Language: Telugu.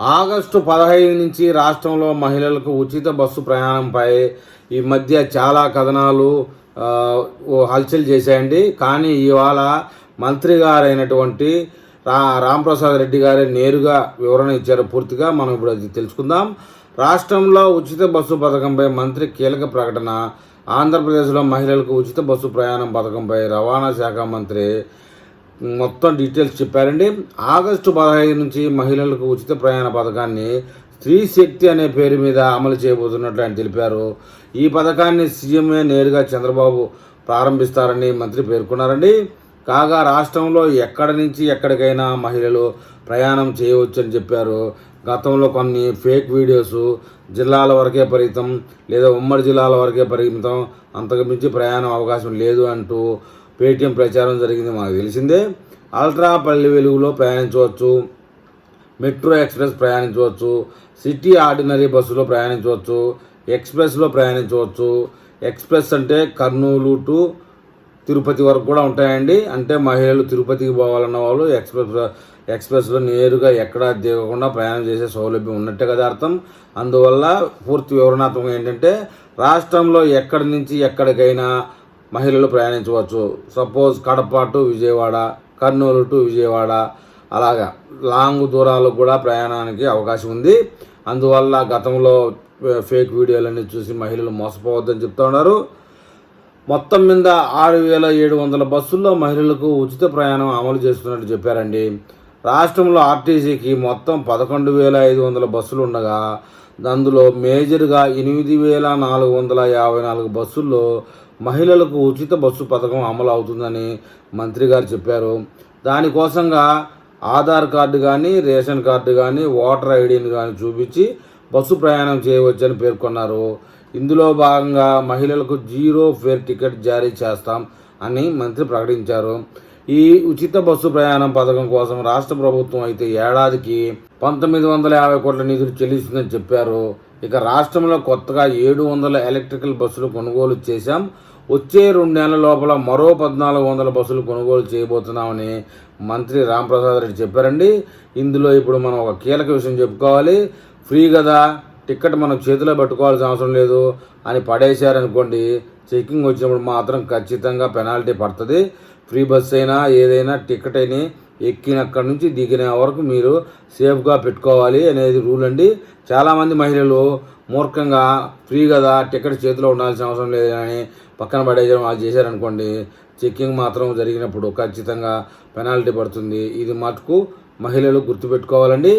ఆగస్టు పదహైదు నుంచి రాష్ట్రంలో మహిళలకు ఉచిత బస్సు ప్రయాణంపై ఈ మధ్య చాలా కథనాలు హల్చల్ చేశాయండి. కానీ ఇవాళ మంత్రి గారైనటువంటి రా రాంప్రసాద్ రెడ్డి గారే నేరుగా వివరణ ఇచ్చారు పూర్తిగా. మనం ఇప్పుడు అది తెలుసుకుందాం. రాష్ట్రంలో ఉచిత బస్సు పథకంపై మంత్రి కీలక ప్రకటన. ఆంధ్రప్రదేశ్లో మహిళలకు ఉచిత బస్సు ప్రయాణం పథకంపై రవాణా శాఖ మంత్రి మొత్తం డీటెయిల్స్ చెప్పారండి. ఆగస్టు పదహైదు నుంచి మహిళలకు ఉచిత ప్రయాణ పథకాన్ని స్త్రీ శక్తి అనే పేరు మీద అమలు చేయబోతున్నట్లు ఆయన తెలిపారు. ఈ పథకాన్ని సీఎంఏ నేరుగా చంద్రబాబు ప్రారంభిస్తారని మంత్రి పేర్కొన్నారండి. కాగా రాష్ట్రంలో ఎక్కడి నుంచి ఎక్కడికైనా మహిళలు ప్రయాణం చేయవచ్చని చెప్పారు. గతంలో కొన్ని ఫేక్ వీడియోస్ జిల్లాల వరకే పరిమితం లేదా ఉమ్మడి జిల్లాల వరకే పరిమితం. అంతకుమించి ప్రయాణం అవకాశం లేదు అంటూ పేటీఎం ప్రచారం జరిగింది మాకు తెలిసిందే. అల్ట్రా పల్లె వెలుగులో ప్రయాణించవచ్చు. మెట్రో ఎక్స్ప్రెస్ ప్రయాణించవచ్చు. సిటీ ఆర్డినరీ బస్సులో ప్రయాణించవచ్చు. ఎక్స్ప్రెస్లో ప్రయాణించవచ్చు. ఎక్స్ప్రెస్ అంటే కర్నూలు టు తిరుపతి వరకు కూడా ఉంటాయండి. అంటే మహిళలు తిరుపతికి పోవాలన్న వాళ్ళు ఎక్స్ప్రెస్ ఎక్స్ప్రెస్లో నేరుగా ఎక్కడా దిగకుండా ప్రయాణం చేసే సౌలభ్యం ఉన్నట్టే కదా అర్థం. అందువల్ల పూర్తి వివరణాత్మకం ఏంటంటే రాష్ట్రంలో ఎక్కడి నుంచి ఎక్కడికైనా మహిళలు ప్రయాణించవచ్చు. Suppose Kadapa to Vijayawada Kurnool to Vijayawada అలాగా. లాంగ్ దూరాలు కూడా ప్రయాణానికి అవకాశం ఉంది. అందువల్ల గతంలో ఫేక్ వీడియోలన్నీ చూసి మహిళలు మోసపోవద్దని చెప్తా ఉన్నారు. మొత్తం మీద ఆరు వేల ఏడు వందల బస్సుల్లో మహిళలకు ఉచిత ప్రయాణం అమలు చేస్తున్నట్టు చెప్పారండి. రాష్ట్రంలో ఆర్టీసీకి మొత్తం పదకొండు వేల ఐదు వందల బస్సులు ఉండగా అందులో మేజర్గా ఎనిమిది వేల నాలుగు వందల యాభై నాలుగు బస్సుల్లో మహిళలకు ఉచిత బస్సు పథకం అమలు అవుతుందని మంత్రి గారు చెప్పారు. దానికోసంగా ఆధార్ కార్డు కానీ రేషన్ కార్డు కానీ ఓటర్ ఐడిని కానీ చూపించి బస్సు ప్రయాణం చేయవచ్చని పేర్కొన్నారు. ఇందులో భాగంగా మహిళలకు జీరో ఫేర్ టికెట్ జారీ చేస్తాం అని మంత్రి ప్రకటించారు. ఈ ఉచిత బస్సు ప్రయాణం పథకం కోసం రాష్ట్ర ప్రభుత్వం అయితే ఏడాదికి పంతొమ్మిది వందల యాభై కోట్ల నిధులు చెల్లిస్తుందని చెప్పారు. ఇక రాష్ట్రంలో కొత్తగా ఏడు వందల ఎలక్ట్రికల్ బస్సులు కొనుగోలు చేశాం. వచ్చే రెండు నెలల లోపల మరో పద్నాలుగు వందల బస్సులు కొనుగోలు చేయబోతున్నామని మంత్రి రాంప్రసాద్ రెడ్డి చెప్పారండి. ఇందులో ఇప్పుడు మనం ఒక కీలక విషయం చెప్పుకోవాలి. ఫ్రీ కదా? టికెట్ మనం చేతిలో పెట్టుకోవాల్సిన అవసరం లేదు అని పడేశారనుకోండి చెకింగ్ వచ్చినప్పుడు మాత్రం ఖచ్చితంగా పెనాల్టీ పడుతుంది. ఫ్రీ బస్ అయినా ఏదైనా టికెట్ అయినా ఎక్కినక్కడి నుంచి దిగిన వరకు మీరు సేఫ్గా పెట్టుకోవాలి అనేది రూల్ అండి. చాలామంది మహిళలు మూర్ఖంగా ఫ్రీ కదా టికెట్ చేతిలో ఉండాల్సిన అవసరం లేదని పక్కన పడేయడం వాళ్ళు చేశారనుకోండి చెక్కింగ్ మాత్రం జరిగినప్పుడు ఖచ్చితంగా పెనాల్టీ పడుతుంది. ఇది మటుకు మహిళలు గుర్తుపెట్టుకోవాలండి.